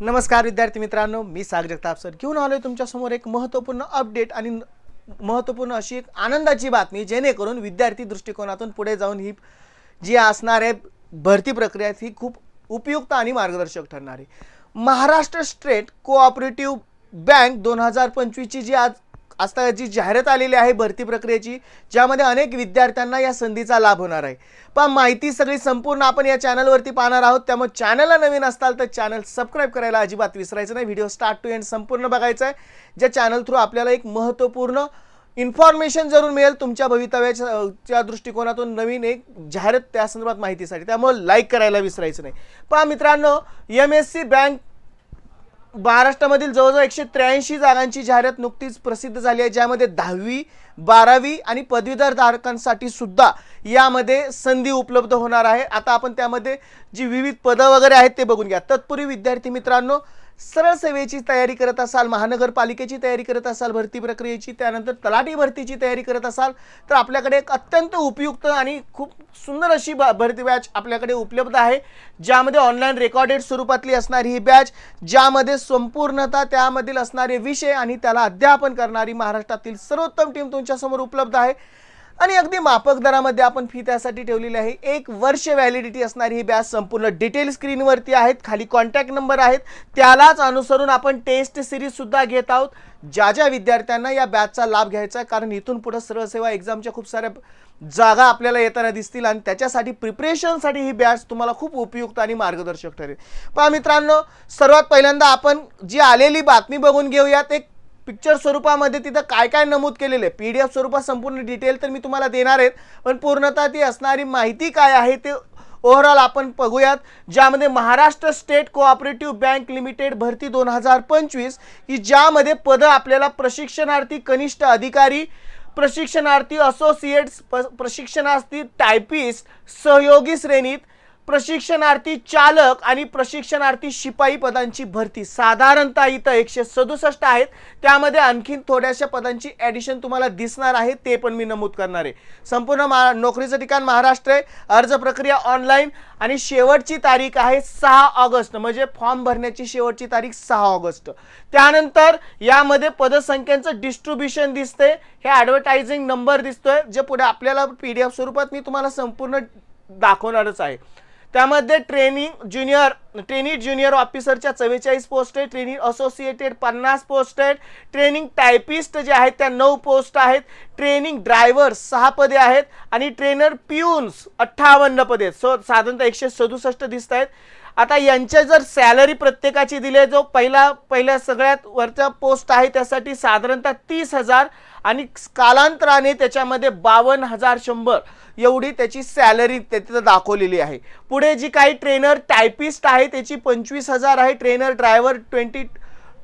नमस्कार विद्यार्थी मित्रांनो मी सागर जगताप सर. घेऊन आलोय तुमच्यासमोर एक महत्त्वपूर्ण अपडेट आणि महत्त्वपूर्ण अशी एक आनंदाची बातमी जेणेकरून विद्यार्थी दृष्टिकोनातून पुढे जाऊन ही जी असणार आहे भरती प्रक्रिया ही खूप उपयुक्त आणि मार्गदर्शक ठरणार आहे. महाराष्ट्र स्टेट कोऑपरेटिव्ह बँक दोन हजार पंचवीसची जी आज आता जी जाहिरात आलेली आहे भरती प्रक्रियेची ज्यामध्ये अनेक विद्यार्थ्यांना या संधीचा लाभ होणार आहे. पण माहिती सगळी संपूर्ण आपण या चॅनलवरती पाहणार आहोत. त्यामुळे चॅनलला नवीन असताल तर चॅनल सबस्क्राईब करायला अजिबात विसरायचं नाही. व्हिडिओ स्टार्ट टू एंड संपूर्ण बघायचा आहे. ज्या चॅनल थ्रू आपल्याला एक महत्त्वपूर्ण इन्फॉर्मेशन जरूर मिळेल तुमच्या भवितव्याच्या दृष्टिकोनातून नवीन एक जाहिरात त्या संदर्भात माहितीसाठी. त्यामुळे लाईक करायला विसरायचं नाही. पहा मित्रांनो एम एस सी बँक महाराष्ट्रामधील जवळजवळ एकशे त्र्याऐंशी जागांची जाहिरात नुकतीच प्रसिद्ध झाली आहे ज्यामध्ये दहावी बारावी आणि पदवीधर धारकांसाठी सुद्धा यामध्ये संधी उपलब्ध होणार आहे. आता आपण त्यामध्ये जी विविध पदं वगैरे आहेत ते बघून घ्या. तत्पूर्वी विद्यार्थी मित्रांनो सरळ सेवेची तयारी करत असाल महानगरपालिकेची तयारी करत असाल भरती प्रक्रियेची त्यानंतर तलाठी भरतीची तयारी करत असाल तर आपल्याकडे एक अत्यंत उपयुक्त आणि खूप सुंदर अशी ब- भरती बॅच आपल्याकडे उपलब्ध आहे. ज्यामध्ये ऑनलाईन रेकॉर्डेड स्वरूपातली असणारी ही बॅच ज्यामध्ये संपूर्णतः त्यामधील असणारे विषय आणि त्याला अध्यापन करणारी महाराष्ट्रातील सर्वोत्तम टीम तुमच्यासमोर उपलब्ध आहे. आणि अगदी माफक दरामध्ये आपण फी त्यासाठी ठेवलेली आहे. एक वर्ष व्हॅलिडिटी असणारी ही बॅच संपूर्ण डिटेल स्क्रीनवरती आहेत. खाली कॉन्टॅक्ट नंबर आहेत. त्यालाच अनुसरून आपण टेस्ट सिरीजसुद्धा घेत आहोत. ज्या ज्या विद्यार्थ्यांना या बॅचचा लाभ घ्यायचा आहे कारण इथून पुढं सरळसेवा एक्झामच्या खूप साऱ्या जागा आपल्याला येताना दिसतील आणि त्याच्यासाठी प्रिपरेशनसाठी ही बॅच तुम्हाला खूप उपयुक्त आणि मार्गदर्शक ठरेल. पहा मित्रांनो सर्वात पहिल्यांदा आपण जी आलेली बातमी बघून घेऊयात. एक पिक्चर स्वरूपामध्ये तिथं काय काय नमूद केलेलं आहे? पी डी एफ स्वरूपात संपूर्ण डिटेल तर मी तुम्हाला देणार आहेत पण पूर्णतः ती असणारी माहिती काय आहे ते ओव्हरऑल आपण बघूयात ज्यामध्ये Maharashtra state cooperative bank limited भरती दोन हजार पंचवीस की ज्यामध्ये पदं आपल्याला प्रशिक्षणार्थी कनिष्ठ अधिकारी प्रशिक्षणार्थी असोसिएट्स प- प्रशिक्षणार्थी टायपिस्ट सहयोगी श्रेणीत प्रशिक्षणार्थी चालक आणि प्रशिक्षणार्थी शिपाई पदांची भरती. साधारणतः इथं एकशे सदुसष्ट आहेत. त्यामध्ये आणखीन थोड्याशा पदांची ॲडिशन तुम्हाला दिसणार आहे ते पण मी नमूद करणार आहे. संपूर्ण महा नोकरीचं ठिकाण महाराष्ट्र आहे. अर्ज प्रक्रिया ऑनलाईन आणि शेवटची तारीख आहे सहा ऑगस्ट. म्हणजे फॉर्म भरण्याची शेवटची तारीख सहा ऑगस्ट. त्यानंतर यामध्ये पदसंख्यांचं डिस्ट्रीब्युशन दिसते हे ॲडव्हर्टायझिंग नंबर दिसतोय. जे पुढे आपल्याला पी डी एफ स्वरूपात मी तुम्हाला संपूर्ण दाखवणारच आहे. त्यामध्ये ट्रेनिंग ज्युनियर ट्रेनिंग ज्युनियर ऑफिसरच्या चव्वेचाळीस पोस्ट आहे ट्रेनिंग असोसिएटेड पन्नास पोस्ट आहेत ट्रेनिंग टायपिस्ट जे आहेत त्या नऊ पोस्ट आहेत ट्रेनिंग ड्रायव्हर सहा पदे आहेत आणि ट्रेनर पिऊन्स अठ्ठावन्न पदे आहेत. सो साधारणतः एकशे सदुसष्ट दिसत आहेत. आता यांच्या जर सॅलरी प्रत्येकाची दिली आहे जो पहिला पहिल्या सगळ्यात वरचा पोस्ट आहे त्यासाठी साधारणतः तीस हजार आणि कालांतराने त्याच्यामध्ये बावन्न हजार शंभर एवढी त्याची सॅलरी तिथं दाखवलेली आहे. पुढे जी काही ट्रेनर टायपिस्ट आहे त्याची पंचवीस हजार आहे. Trainer driver twenty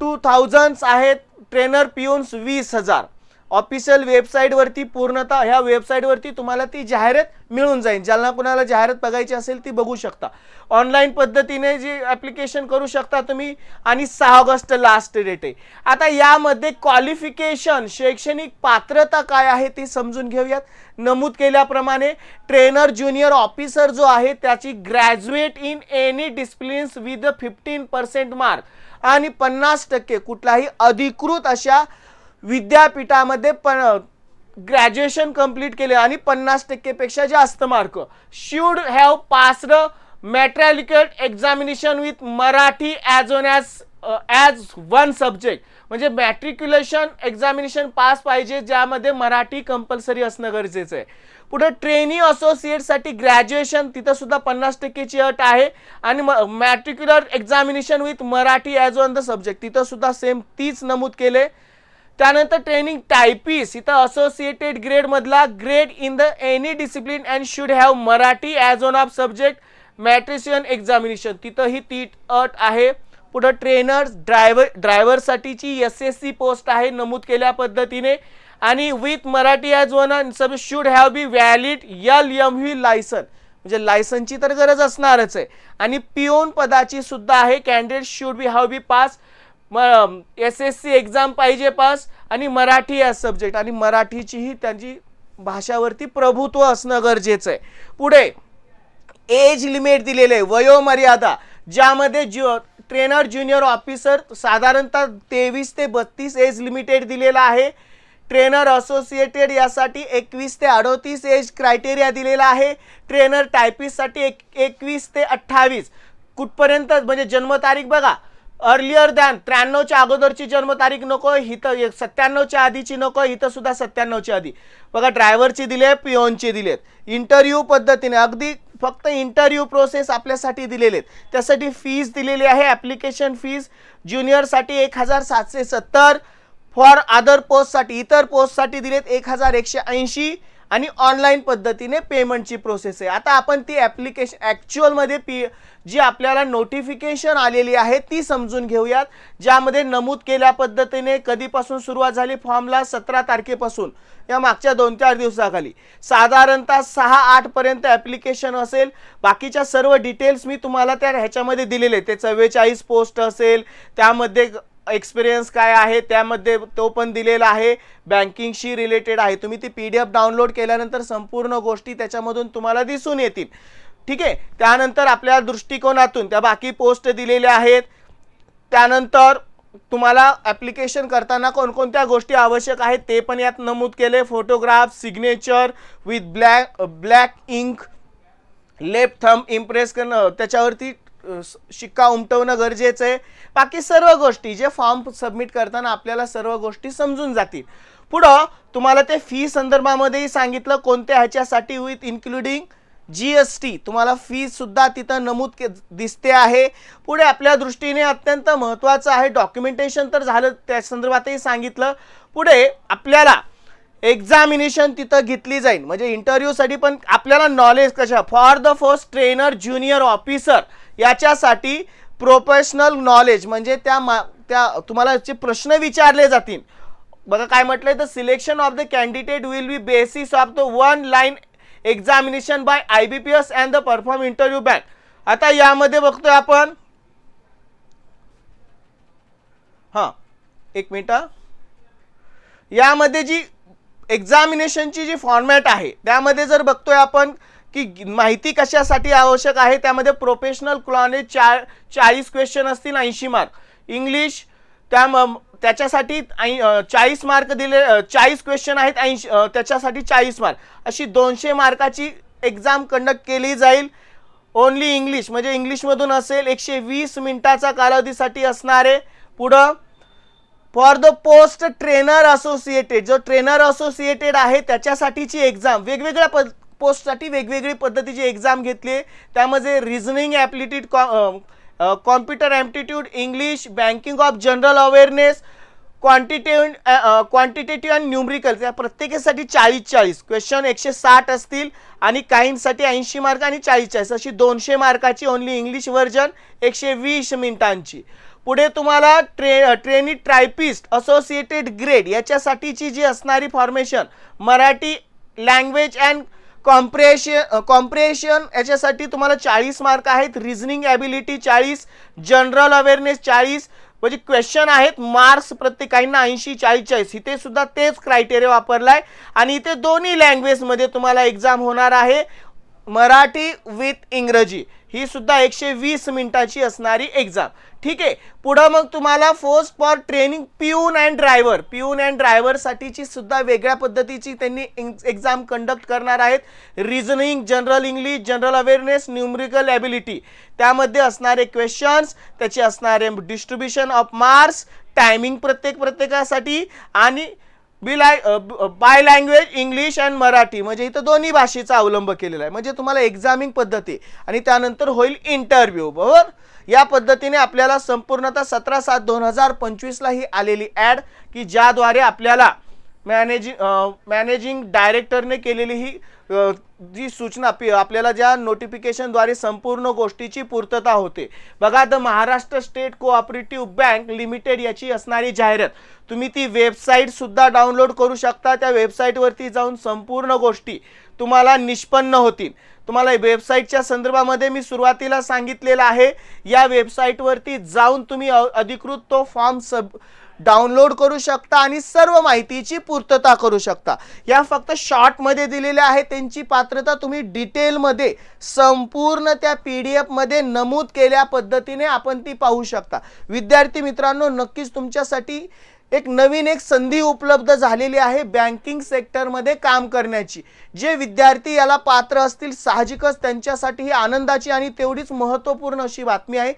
two thousands आहेत. ट्रेनर पिऊन्स वीस हजार. ऑफिशियल वेबसाईटवरती पूर्णतः ह्या वेबसाईटवरती तुम्हाला ती जाहिरात मिळून जाईल. ज्यांना कुणाला जाहिरात बघायची असेल ती बघू शकता. ऑनलाईन पद्धतीने जी ॲप्लिकेशन करू शकता तुम्ही आणि सहा ऑगस्ट लास्ट डेट आहे. आता यामध्ये क्वालिफिकेशन शैक्षणिक पात्रता काय आहे ती समजून घेऊयात. नमूद केल्याप्रमाणे ट्रेनर ज्युनियर ऑफिसर जो आहे त्याची graduate in any disciplines with fifteen percent mark आणि पन्नास टक्के कुठलाही अधिकृत अशा विद्यापीठामध्ये पण ग्रॅज्युएशन कंप्लीट केले आणि पन्नास टक्केपेक्षा जास्त mark should have passed matriculation examination with Marathi as on as as one subject म्हणजे मॅट्रिक्युलेशन एक्झामिनेशन पास पाहिजे ज्यामध्ये मराठी कंपल्सरी असणं गरजेचं आहे. पुढे ट्रेनी असोसिएटसाठी ग्रॅज्युएशन तिथंसुद्धा पन्नास टक्केची अट आहे. आणि म matricular examination with Marathi as on the subject तिथंसुद्धा सेम तीच नमूद केले त्यानंतर ट्रेनिंग टायपीस इथं असोसिएटेड ग्रेड मधला grade in the any discipline and should have Marathi as on of subject matriculation examination तिथं ही ती अट आहे. पुढं ट्रेनर्स ड्रायव्हर ड्रायव्हरसाठीची एस एस सी पोस्ट आहे नमूद केल्या पद्धतीने. आणि with Marathi as one sub should have be valid L M V license म्हणजे लायसनची तर गरज असणारच आहे. आणि पिओन पदाची सुद्धा आहे. Candidate should be have be pass S S C exam पाहिजे पास आणि मराठी या सब्जेक्ट आणि मराठीचीही त्यांची भाषावरती प्रभुत्व असणं गरजेचं आहे. पुढे एज लिमिट दिलेलं आहे वयोमर्यादा ज्यामध्ये ज्यु ट्रेनर ज्युनियर ऑफिसर साधारणतः तेवीस ते बत्तीस एज लिमिटेड दिलेला आहे. ट्रेनर असोसिएटेड यासाठी एकवीस ते अडोतीस एज क्रायटेरिया दिलेला आहे. ट्रेनर टायपिस्टसाठी एक एकवीस ते अठ्ठावीस. कुठपर्यंत म्हणजे जन्मतारीख बघा. अर्लियर दॅन त्र्याण्णवच्या अगोदरची जन्मतारीख नको हिथं एक सत्त्याण्णवच्या आधीची नको इथं सुद्धा सत्त्याण्णवच्या आधी. बघा ड्रायव्हरची दिले पिओनची दिलेत. इंटरव्ह्यू पद्धतीने अगदी फक्त इंटरव्ह्यू प्रोसेस आपल्यासाठी दिलेले आहेत त्यासाठी फीज दिलेली आहे ॲप्लिकेशन फीज ज्युनियरसाठी एक हजार सातशे सत्तर. फॉर अदर पोस्टसाठी इतर पोस्टसाठी दिलेत एक हजार एकशे ऐंशी. आणि ऑनलाईन पद्धतीने पेमेंटची प्रोसेस आहे. आता आपण ती ॲप्लिकेशन ॲक्च्युअलमध्ये पी जी आपल्याला नोटिफिकेशन आलेली आहे ती समजून घेऊयात. ज्यामध्ये नमूद केल्या पद्धतीने कधीपासून सुरुवात झाली फॉर्मला सतरा तारखेपासून. या मागच्या दोन चार दिवसाखाली. साधारणतः सहा आठपर्यंत ॲप्लिकेशन असेल. बाकीच्या सर्व डिटेल्स मी तुम्हाला त्या ह्याच्यामध्ये दिलेले आहेत. ते चव्वेचाळीस पोस्ट असेल. त्यामध्ये एक्सपिरियन्स काय आहे त्यामध्ये तो पण दिलेला आहे. बँकिंगशी रिलेटेड आहे. तुम्ही ती पी डी एफ डाउनलोड केल्यानंतर संपूर्ण गोष्टी त्याच्यामधून तुम्हाला दिसून येतील. ठीक आहे? त्यानंतर आपल्या दृष्टिकोनातून त्या बाकी पोस्ट दिलेल्या आहेत. त्यानंतर तुम्हाला ॲप्लिकेशन करताना कोणकोणत्या गोष्टी आवश्यक आहेत ते पण यात नमूद केले. Photograph signature with black black ink left thumb impress करणं त्याच्यावरती शिक्का उमटवणं गरजेचं आहे. बाकी सर्व गोष्टी जे फॉर्म सबमिट करताना आपल्याला सर्व गोष्टी समजून जातील. पुढं तुम्हाला ते फी संदर्भामध्येही सांगितलं कोणत्या ह्याच्यासाठी with including G S T तुम्हाला फीसुद्धा तिथं नमूद के दिसते आहे. पुढे आपल्या दृष्टीने अत्यंत महत्त्वाचं आहे. डॉक्युमेंटेशन तर झालं त्या संदर्भातही सांगितलं. पुढे आपल्याला एक्झामिनेशन तिथं घेतली जाईल. म्हणजे इंटरव्ह्यूसाठी पण आपल्याला नॉलेज कशा for the first trainer junior officer याच्यासाठी प्रोफेशनल नॉलेज म्हणजे त्या मा त्या तुम्हाला जे प्रश्न विचारले जातील. बघा काय म्हटलंय the selection of the candidate will be basis of the online examination by I B P S and the perform interview bank आता यामध्ये बघतोय आपण. हां एक मिनिट यामध्ये जी एक्झामिनेशनची जी फॉर्मॅट आहे त्यामध्ये जर बघतोय आपण की माहिती कशासाठी आवश्यक आहे? त्यामध्ये प्रोफेशनल क्लॉने चार चाळीस क्वेश्चन असतील ऐंशी मार्क इंग्लिश त्या त्याच्यासाठी ऐं- चाळीस मार्क दिले चाळीस क्वेश्चन आहेत ऐंशी त्याच्यासाठी चाळीस मार्क अशी दोनशे मार्काची एक्झाम कंडक्ट केली जाईल. ओनली इंग्लिश म्हणजे इंग्लिशमधून असेल एकशे वीस मिनिटाचा कालावधीसाठी असणारे. पुढं for the post trainer associated जो ट्रेनर असोसिएटेड आहे त्याच्यासाठीची एक्झाम वेगवेगळ्या पद पोस्टसाठी वेगवेगळी पद्धतीची एक्झाम घेतली आहे. त्यामध्ये reasoning aptitude computer aptitude English banking of general awareness quantitative quantitative आणि न्यूमरिकल या प्रत्येकासाठी चाळीस चाळीस क्वेश्चन एकशे साठ असतील आणि काहींसाठी ऐंशी मार्क आणि चाळीस चाळीस अशी दोनशे मार्काची ओनली इंग्लिश व्हर्जन एकशे वीस मिनिटांची. पुढे तुम्हाला ट्रे ट्रेनी ट्रायपिस्ट असोसिएटेड ग्रेड याच्यासाठीची जी असणारी formation Marathi language and comprehension comprehension याच्यासाठी तुम्हाला चाळीस मार्क आहेत रिझनिंग ॲबिलिटी चाळीस जनरल अवेअरनेस चाळीस म्हणजे क्वेश्चन आहेत मार्क्स प्रत्येकांना ऐंशी चाळीस चाळीस इथे सुद्धा तेच क्रायटेरिया वापरलाय. आणि इथे दोन्ही लँग्वेजमध्ये तुम्हाला एक्झाम होणार आहे मराठी विथ इंग्रजी. ही सुद्धा एकशे वीस मिनिटाची असणारी एक्झाम ठीक आहे? पुढं मग तुम्हाला force for training peon and driver peon and ड्रायव्हरसाठीची सुद्धा वेगळ्या पद्धतीची त्यांनी एक्झाम कंडक्ट करणार आहेत. Reasoning general English general awareness numerical ability त्यामध्ये असणारे क्वेश्चन्स त्याचे असणारे डिस्ट्रीब्युशन ऑफ मार्क्स टायमिंग प्रत्येक प्रत्येकासाठी आणि बिलाय by language English and Marathi म्हणजे इथं दोन्ही भाषेचा अवलंब केलेला आहे. म्हणजे तुम्हाला एक्झामिंग पद्धती आणि त्यानंतर होईल इंटरव्ह्यू बरोबर? या पद्धतीने आपल्याला संपूर्णतः सतरा सात दोन हजार पंचवीसला ही आलेली ॲड की ज्याद्वारे आपल्याला मॅनेजिंग मॅनेजिंग डायरेक्टरने केलेली ही जी सूचना पी आपल्याला ज्या नोटिफिकेशनद्वारे संपूर्ण गोष्टीची पूर्तता होते. बघा the Maharashtra state cooperative bank limited याची असणारी जाहिरात. तुम्ही ती वेबसाईटसुद्धा डाउनलोड करू शकता. त्या वेबसाईटवरती जाऊन संपूर्ण गोष्टी तुम्हाला निष्पन्न होतील. तुम्हाला वेबसाईटच्या संदर्भामध्ये मी सुरुवातीला सांगितलेलं आहे. या वेबसाईटवरती जाऊन तुम्ही अधिकृत तो फॉर्म सब डाउनलोड करू शकता आणि सर्व माहितीची पूर्तता करू शकता. या फक्त शॉर्टमध्ये दिलेल्या आहे त्यांची पात्रता तुम्ही डिटेलमध्ये संपूर्ण त्या पी डी एफमध्ये नमूद केल्या पद्धतीने आपण ती पाहू शकता. विद्यार्थी मित्रांनो नक्कीच तुमच्यासाठी एक नवीन एक संधी उपलब्ध झालेली आहे बँकिंग सेक्टरमध्ये काम करण्याची. जे विद्यार्थी याला पात्र असतील साहजिकच त्यांच्यासाठी ही आनंदाची आणि तेवढीच महत्त्वपूर्ण अशी बातमी आहे.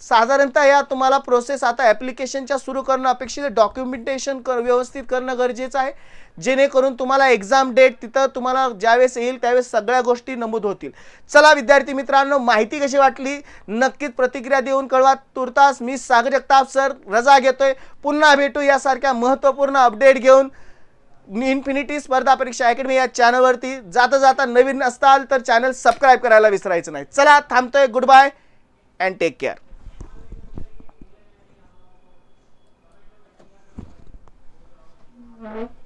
साधारणतः या तुम्हाला प्रोसेस आता ॲप्लिकेशनच्या सुरू करणं अपेक्षित डॉक्युमेंटेशन कर व्यवस्थित करणं गरजेचं आहे. जेणेकरून तुम्हाला एक्झाम डेट तिथं तुम्हाला ज्यावेळेस येईल त्यावेळेस सगळ्या गोष्टी नमूद होतील. चला विद्यार्थी मित्रांनो माहिती कशी वाटली? नक्कीच प्रतिक्रिया देऊन कळवा. तुर्तास मी सागर जगताप सर रजा घेतोय. पुन्हा भेटू यासारख्या महत्त्वपूर्ण अपडेट घेऊन. इन्फिनिटी स्पर्धा परीक्षा अकॅडमी या चॅनलवरती जाता जाता नवीन असताल तर चॅनल सबस्क्राईब करायला विसरायचं नाही. चला थांबतोय. Good bye and take care Mm-hmm.